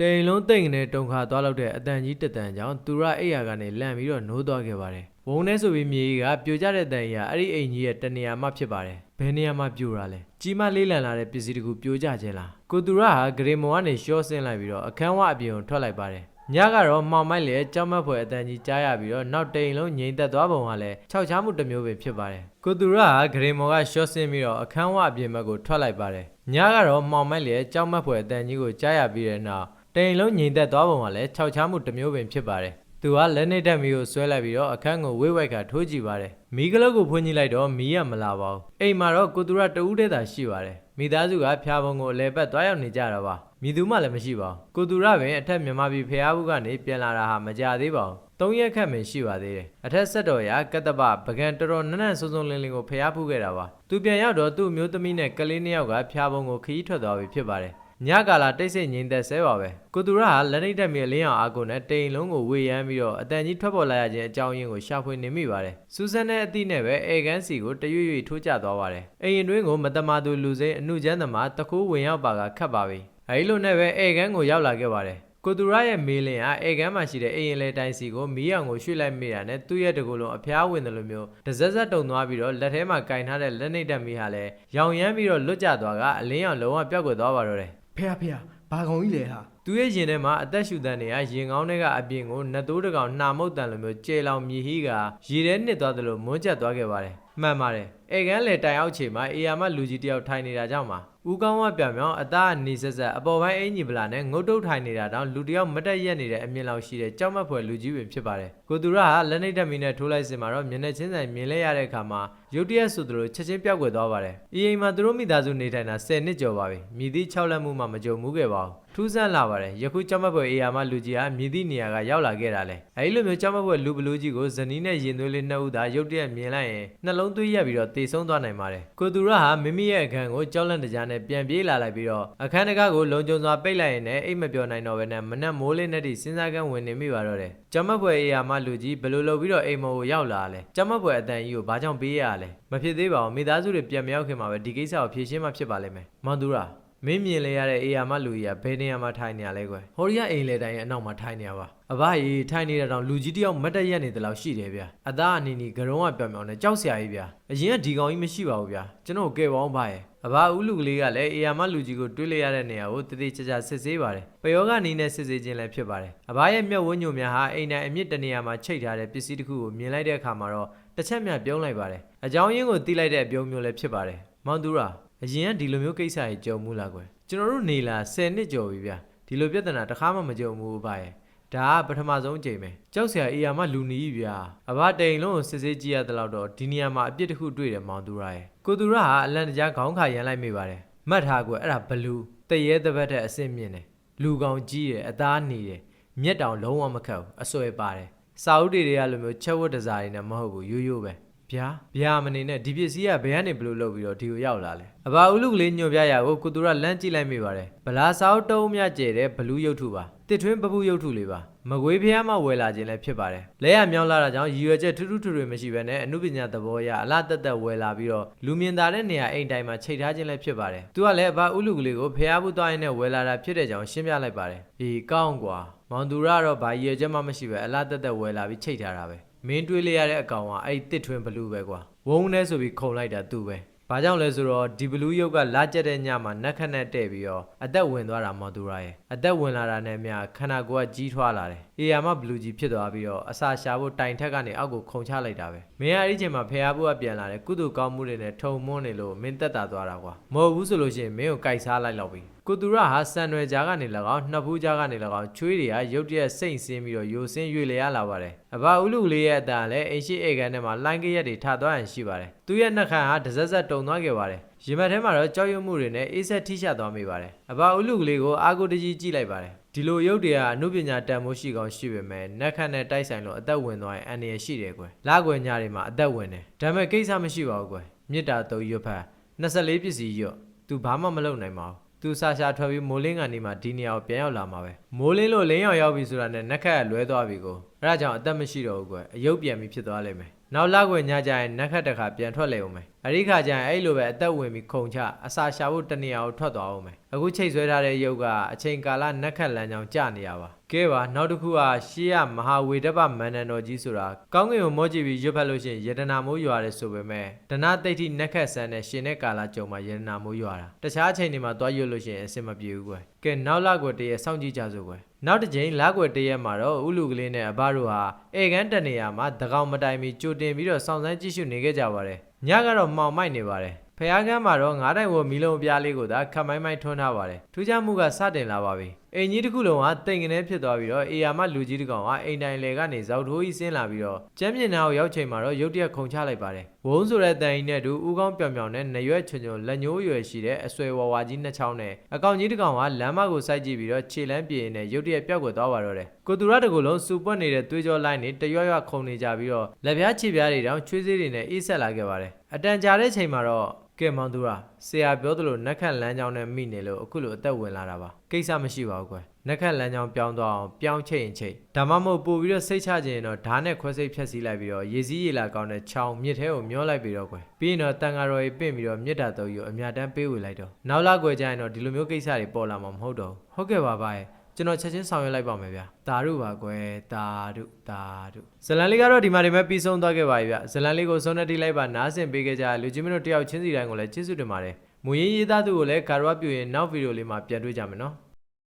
တိန်လုံးတိတ်ငနဲ့တုံခါသွားလောက်တဲ့အတန်ကြီးတစ်တန်ကြောင့်သူရအိယာကနေလန့်ပြီးတော့နိုးသွားခဲ့ပါတယ်ဝုံထဲဆိုပြီးမြေကြီးကပြိုကျတဲ့တန်ကြီးကအဲ့ဒီအိမ်ကြီးရဲ့တနေရာမှဖြစ်ပါတယ်ဘယ်နေရာမှပြိုတာလဲကြီးမလေးလံလာတဲ့ပစ္စည်းတကူပြိုကျခြင်းလားကိုသူရဟာဂရေမွန်ကနေရှော့ဆင်းလိုက်ပြီးတော့အခန်းဝအပြင်ကိုထွက်လိုက်ပါတယ်ညကတော့မှောင်မိုက်လေကြောက်မက်ဖွယ်အတန်ကြီးကြားရပြီးတော့နောက်တိန်လုံးငြိမ်သက်သွားပုံကလည်းခြောက်ချားမှုတစ်မျိုးပဲဖြစ်ပါတယ်ကိုသူရဟာဂရေမော်ကရှော့ဆင်းပြီးတော့အခန်းဝအပြင်ဘက်ကိုထွက်လိုက်ပါတယ်ညကတော့မှောင်မိုက်လေကြောက်မက်ဖွယ်အတန်ကြီးကိုကြားရပြီးတဲ့နောက် တိန်လုံးငြိမ်သက်သွားပုံကလည်းခြောက်ချားမှုတစ်မျိုးပင်ဖြစ်ပါတယ်သူကလက်နေတက်မီကိုဆွဲလိုက်ပြီးတော့အခန်းကိုဝိတ်ဝိုက်ကထိုးကြည့်ပါတယ်မီးကလုတ်ကိုဖွင့်ကြည့်လိုက်တော့မီးရမလာပါဘူးအိမ်မှာတော့ကိုသူရတဦးတည်းသာရှိပါတယ်မိသားစုကဖျားပုံကိုအလဲပတ်သွားရောက်နေကြတာပါမိသူမှလည်းမရှိပါဘူးကိုသူရပင်အထက်မြန်မာပြည်ဖျားဘူးကနေပြန်လာတာဟာမကြသေးပါဘူးသုံးရက်ခန့်ပင်ရှိပါသေးတယ်အထက်ဆက်တော်ရကတ္တပပကံတော်တော်နက်နက်စုံစုံလင်းလင်းကိုဖျားဖူးခဲ့တာပါသူပြန်ရောက်တော့သူ့မျိုးသမီးနဲ့ကလေးနှစ်ယောက်ကဖျားပုံကိုခရီးထွက်သွားပြီဖြစ်ပါတယ် ညကာလာတိတ်ဆိတ်ငြိမ်သက်ဆဲပါပဲကိုသူရဟာလက်နှိပ်တက်မြေလင်းအောင်အာကုန်နဲ့တိမ်လုံးကိုဝေယမ်းပြီးတော့အတန်ကြီးထွက်ပေါ်လာရခြင်းအကြောင်းရင်းကိုရှာဖွေနေမိပါတယ်စူဇန်နဲ့အတိနဲ့ပဲအေကန်းစီကိုတရွရွထိုးကျသွားပါတယ်အိမ်ရင်တွင်းကိုမတမာသူလူစိမ်းအမှုချမ်းသမားတကူဝင်ရောက်ပါကခတ်ပါပြီအဲဒီလိုနဲ့ပဲအေကန်းကိုရောက်လာခဲ့ပါတယ်ကိုသူရရဲ့မေးလင်ကအေကန်းမှာရှိတဲ့အိမ်ရင်လေတိုင်းစီကိုမီးအောင်ကိုရွှေ့လိုက်မိတာနဲ့သူ့ရဲ့တကူလုံးအဖျားဝင်တယ်လို့မျိုးတစက်စက်တုံသွားပြီးတော့လက်ထဲမှာကင်ထားတဲ့လက်နှိပ်တက်မီဟာလည်းရောင်ရမ်းပြီးတော့လွတ်ကျသွားကအလင်းရောင်လုံးဝပျောက်ကွယ်သွားပါတော့တယ် ဖေဖေဘာကောင်ကြီးလဲဟာ သူရဲ့ရင်ထဲမှာအသက်ရှူတန်တွေကရင်ကောင်းတွေကအပြင်ကိုနတ်တိုးတစ်ကောင်နှာမုတ်တန်လိုမျိုးကျေလောင်မြည်ဟီးကရေထဲနစ်သွားသလိုမွန်းကျက်သွားခဲ့ပါတယ်မှန်ပါတယ်အေကန်းလေတိုင်အောက်ခြေမှာအေယာမလူကြီးတယောက်ထိုင်နေတာကြောင့်ပါဦးကောင်းဝပြောင်ပြောင်အသားအနေဆက်ဆက်အပေါ်ပိုင်းအင်ကြီးဗလာနဲ့ငုတ်တုတ်ထိုင်နေတာတောင်လူတယောက်မတက်ရက်နေတဲ့အမြင်လောက်ရှိတဲ့ကြောက်မက်ဖွယ်လူကြီးပင်ဖြစ်ပါတယ်ကိုသူရကလက်နှိပ်တက်မီနဲ့ထိုးလိုက်စင်မှာတော့မျက်နှာချင်းဆိုင်မြင်လဲရတဲ့အခါမှာရုတ်တရက်ဆိုသလိုချက်ချင်းပြောက်ကွယ်သွားပါတယ်အီအိမ်မှာသူတို့မိသားစုနေထိုင်တာ10နှစ်ကျော်ပါပြီမြည်သည့်6လက်မှုမှမကြုံမှုခဲ့ပါဘူး ထူးဆန်းလာပါတယ်ယခုကြောက်မက်ဖွယ်အေယာမလူကြီးကမြည်သည့်နေရာကရောက်လာခဲ့တာလေအဲဒီလိုမျိုးကြောက်မက်ဖွယ်လူဘလူးကြီးကိုဇနီးနဲ့ရင်သွေးလေးနှစ်ဦးသာရုတ်တရက်မြင်လိုက်ရင်နှလုံးသွေးရက်ပြီးတော့တေဆုံးသွားနိုင်ပါတယ်ကိုသူရဟာမိမိရဲ့အခန်းကိုကြောက်လန့်တကြားနဲ့ပြန်ပြေးလာလိုက်ပြီးတော့အခန်းတကားကိုလုံခြုံစွာပိတ်လိုက်ရင်လည်းအိတ်မပြောနိုင်တော့ဘဲနဲ့မနက်မိုးလေးနဲ့တည်းစဉ်းစားကန်းဝင်နေမိပါတော့တယ်ကြောက်မက်ဖွယ်အေယာမလူကြီးဘယ်လိုလုပ်ပြီးတော့အိမ်မော်ကိုရောက်လာလဲကြောက်မက်ဖွယ်အတန်ကြီးကိုဘာကြောင့်ပေးရလဲမဖြစ်သေးပါဘူးမိသားစုတွေပြန်မရောက်ခင်မှာပဲဒီကိစ္စကိုဖြေရှင်းမှဖြစ်ပါလိမ့်မယ်မောင်သူရ မင်းမြင်လေရတဲ့အေယာမလူကြီးကဘယ်နေရာမှာထိုင်နေရလဲကွယ်ဟိုရီးယားအိမ်လေတိုင်းရဲ့အနောက်မှာထိုင်နေရပါအဘကြီးထိုင်နေတဲ့တောင်လူကြီးတယောက်မတ်တက်ရက်နေတယ်လို့ရှိတယ်ဗျအသားအနီနီဂရုံးကပြောင်ပြောင်နဲ့ကြောက်စရာကြီးဗျအရင်ကဒီကောင်ကြီးမရှိပါဘူးဗျကျွန်တော်ကဲပေါင်းပါရဲ့အဘဦးလူကလေးကလည်းအေယာမလူကြီးကိုတွေးလိုက်ရတဲ့နေရာကိုတတိချာချာစစ်ဆေးပါတယ်ပယောဂနီးနဲ့စစ်ဆေးခြင်းလည်းဖြစ်ပါတယ်အဘရဲ့မျက်ဝန်းညိုများဟာအိမ်တိုင်းအမြင့်တနေရာမှာချိတ်ထားတဲ့ပစ္စည်းတစ်ခုကိုမြင်လိုက်တဲ့အခါမှာတော့တစ်ချက်မြပြုံးလိုက်ပါတယ်အကြောင်းရင်းကိုသိလိုက်တဲ့အပြုံးမျိုးလည်းဖြစ်ပါတယ်မောင်သူရာ အရင်ကဒီလိုမျိုးကိစ္စကြီးကြုံမှုလားကွယ်ကျွန်တော်တို့နေလာ10နှစ်ကျော်ပြီဗျဒီလိုပြဿနာတစ်ခါမှမကြုံဘူးဗျရဲ့ဒါကပထမဆုံးအကြိမ်ပဲကြောက်စရာအေးယာမလူနီကြီးဗျာအဘတိန်လုံးကိုစစ်ဆေးကြည့်ရတဲ့လောက်တော့ဒီနေရာမှာအပြစ်တစ်ခုတွေ့တယ်မောင်သူရရဲ့ကိုသူရဟာအလန်တကြားခေါင်းခါရမ်းလိုက်မိပါတယ်မှတ်ထားကွယ်အဲ့ဒါဘလူးတရေတပတ်တဲ့အစ်စ်မြင့်တယ်လူကောင်ကြီးတယ်အသားနေတယ်မျက်တောင်လုံးဝမခတ်ဘူးအစွဲပါတယ်စာအုပ်တွေတွေကလိုမျိုးချက်ဝတ်တစားတွေနဲ့မဟုတ်ဘူးရိုးရိုးပဲ ဗျာဗျာမနေနဲ့ဒီပစ္စည်းကဘယ်ကနေဘလို့လုပ်ပြီးတော့ဒီကိုရောက်လာလဲအဘာဦးလူကလေးညွန်ပြရကိုကိုသူရလမ်းကြည့်လိုက်မိပါတယ်ဗလာစာအုပ်တုံးမြကျဲတဲ့ဘလူးရုပ်ထုပါတစ်ထွင်းပပူရုပ်ထုလေးပါမကွေးဖျားမှဝယ်လာခြင်းလည်းဖြစ်ပါတယ်လဲရမြောင်းလာတာကြောင့်ရည်ရွယ်ချက်ထူးထူးထွေထွေမရှိဘဲနဲ့အမှုပညာသဘောအရအလားတက်တက်ဝယ်လာပြီးတော့လူမြင်သာတဲ့နေရာအိမ်တိုင်းမှာချိန်ထားခြင်းလည်းဖြစ်ပါတယ်သူကလည်းအဘာဦးလူကလေးကိုဖျားဘူးသွားရင်နဲ့ဝယ်လာတာဖြစ်တဲ့ကြောင့်ရှင်းပြလိုက်ပါတယ်အေးကောင်းကွာမောင်သူရကတော့ဘာရည်ရွယ်ချက်မှမရှိပဲအလားတက်တက်ဝယ်လာပြီးချိန်ထားတာပဲ မင်းတွေးလိုက်ရတဲ့အကောင်ကအဲ့တစ်ထွင်းဘလူးပဲကွာဝုန်းနဲ့ဆိုပြီးခုံလိုက်တာသူပဲဘာကြောင့်လဲဆိုတော့ဒီဘလူးရုပ်ကလာကျက်တဲ့ညမှာနက်ခတ်နဲ့တဲ့ပြီးတော့အသက်ဝင်သွားတာမော်သူရာရဲ့အသက်ဝင်လာတာနဲ့မြခန္ဓာကိုယ်ကကြီးထွားလာတယ်အေယာမဘလူးကြီးဖြစ်သွားပြီးတော့အစာရှာဖို့တိုင်ထက်ကနေအောက်ကိုခုန်ချလိုက်တာပဲမင်းကအဲ့ဒီချိန်မှာဖះဘူးကပြန်လာတယ်ကုသိုလ်ကောင်းမှုတွေနဲ့ထုံမွန်းနေလို့မင်းတက်တာသွားတာကွာမဟုတ်ဘူးဆိုလို့ရှိရင်မင်းကိုကြိုက်စားလိုက်တော့ပြီ ကိုသူရဟာစံရွယ်ကြားကနေ၎င်းနှစ်ဖူးကြားကနေ၎င်းချွေးတွေကရုတ်တရက်စိတ်ဆင်းပြီးတော့ယိုဆင်းရွေလျားလာပါတယ်အဘဦးလူလေးရဲ့အတန်လည်းအိမ်ရှိအိမ်ကန်ထဲမှာလိုင်းကရက်တွေထသွားရင်ရှိပါတယ်သူရဲ့နှက်ခမ်းဟာတစ်စက်စက်တုံသွားခဲ့ပါတယ်ရင်မက်ထဲမှာတော့ကြောက်ရွံ့မှုတွေနဲ့အေးဆက်ထိရှသွားမိပါတယ်အဘဦးလူကလေးကိုအာကိုတကြီးကြည့်လိုက်ပါတယ်ဒီလိုရုပ်တွေကအမှုပညာတန်မိုးရှိကောင်းရှိပေမဲ့နက်ခတ်နဲ့တိုက်ဆိုင်လို့အသက်ဝင်သွားရင်အန္တရာယ်ရှိတယ်ကွယ်လာကွယ်ညတွေမှာအသက်ဝင်တယ်ဒါပေမဲ့ကိစ္စမရှိပါဘူးကွယ်မေတ္တာတုံရွတ်ဖတ်24ပစ္စည်းရွတ်သူဘာမှမလုပ်နိုင်ပါဘူး သူစာရှာထွက်ပြီးမိုးလင်းကနေမှဒီနေရာကိုပြန်ရောက်လာမှာပဲမိုးလင်းလို့လင်းရောက်ရောက်ပြီဆိုတာနဲ့နက်ခတ်ကလွဲသွားပြီကိုအဲဒါကြောင့်အသက်မရှိတော့ဘူးကွယ်အယုတ်ပြန်ပြီးဖြစ်သွားလိမ့်မယ် နောက်လောက်ွယ်ညကြရင်နက်ခတ်တစ်ခါပြန်ထွက်လေအောင်မယ်အဲ့ဒီခါကျရင်အဲ့လိုပဲအသက်ဝင်ပြီးခုံချအစာရှာဖို့တနေရာကိုထွက်သွားအောင်မယ်အခုချိတ်ဆွဲထားတဲ့ရုပ်ကအချိန်ကာလနက်ခတ်လမ်းကြောင်းကျနေရပါကဲပါနောက်တစ်ခုကရှေးရမဟာဝေဒပမန္တန်တော်ကြီးဆိုတာကောင်းကင်ကိုမောကြည့်ပြီးရွတ်ဖက်လို့ရှိရင်ယတနာမိုးရွာတယ်ဆိုပေမဲ့ဒနာတိတ်ထိနက်ခတ်ဆန်းတဲ့ရှင်တဲ့ကာလကြုံမှာယတနာမိုးရွာတာတခြားအချိန်တွေမှာသွားရွတ်လို့ရှိရင်အဆင်မပြေဘူးကွယ်ကဲနောက်လောက်ွယ်တည်းရစောင့်ကြည့်ကြစို့ကွယ် နောက်တစ်ချိန်လောက်ွယ်တည်းရမှာတော့ဥလူကလေးနဲ့အဘတို့ဟာဧကန်တနေရာမှာတကောင်မတိုင်မီကြိုတင်ပြီးတော့စောင့်စမ်းကြည့်ရှုနေခဲ့ကြပါတယ်ညကတော့မှောင်မိုက်နေပါတယ် ဖျားကမ်းမှာတော့ငါးတိုင်ဝမီလုံးအပြားလေးကိုသာခတ်မိုင်းမိုင်းထွန်းထားပါတယ်ထူးခြားမှုကစတင်လာပါပြီအိမ်ကြီးတစ်ခုလုံးကတိမ်ကနေဖြစ်သွားပြီးတော့အေယာမလူကြီးတစ်ကောင်ကအိမ်တိုင်လေကနေဇောက်ထိုးကြီးဆင်းလာပြီးတော့ကျမ်းမြင်နာကိုရောက်ချိန်မှာတော့ရုတ်တရက်ခုန်ချလိုက်ပါတယ်ဝုန်းဆိုတဲ့တန်ကြီးနဲ့တူဦးကောင်းပြောင်ပြောင်နဲ့နရွက်ချွန်ချွန်လက်ညှိုးရွယ်ရှိတဲ့အဆွဲဝါဝါကြီးနှစ်ချောင်းနဲ့အကောင်ကြီးတစ်ကောင်ကလမ်းမကိုစိုက်ကြည့်ပြီးတော့ခြေလမ်းပြေနေရုတ်တရက်ပြောက်ကွယ်သွားပါတော့တယ်ကိုတူရတကူလုံးစူပွက်နေတဲ့သွေးကြောလိုင်းနေတရွရွခုန်နေကြပြီးတော့လက်ပြားခြေပြားတွေတောင်ချွေးစေးတွေနဲ့အေးဆက်လာခဲ့ပါတယ် အတန်ကြာတဲ့ချိန်မှာတော့ကဲမောင်သူရာဆရာပြောသလိုနက်ခတ်လမ်းကြောင်းနဲ့မိနေလို့အခုလိုအသက်ဝင်လာတာပါကိစ္စမရှိပါဘူးကွယ်နက်ခတ်လမ်းကြောင်းပြောင်းသွားအောင်ပြောင်းချိတ်ရင်ချိတ်ဒါမှမဟုတ်ပို့ပြီးတော့စိတ်ချခြင်းရင်တော့ဓာတ်နဲ့ခွဲစိတ်ဖြတ်စည်းလိုက်ပြီးတော့ရေစည်းရေလာကောင်းတဲ့ချောင်းမြစ်ထဲကိုမျောလိုက်ပြီးတော့ကွယ်ပြီးရင်တော့တန်ဃာတော်ကြီးပင့်ပြီးတော့မြစ်တာတော်ကြီးကိုအမြတ်တမ်းပေးဝေလိုက်တော့နောက်လာကွယ်ကြရင်တော့ဒီလိုမျိုးကိစ္စတွေပေါ်လာမှာမဟုတ်တော့ဘူးဟုတ်ကဲ့ပါဗျာ ကျွန်တော်ချက်ချင်းဆောင်ရွက်လိုက်ပါမယ်ဗျာတာရုပါကွယ်တာရုတာရုဇလန်လေးကတော့ဒီမှာဒီမဲ့ပြီးဆုံးသွားခဲ့ပါပြီဗျဇလန်လေးကိုဆုံးနဲ့တိလိုက်ပါနားဆင်ပေးခဲ့ကြလူချင်းမတို့တယောက်ချင်းစီတိုင်းကိုလည်းကျေးဇူးတင်ပါတယ်မူရင်းရေးသားသူကိုလည်းဂါရဝပြူရင်နောက်ဗီဒီယိုလေးမှာပြန်တွေ့ကြမယ်နော်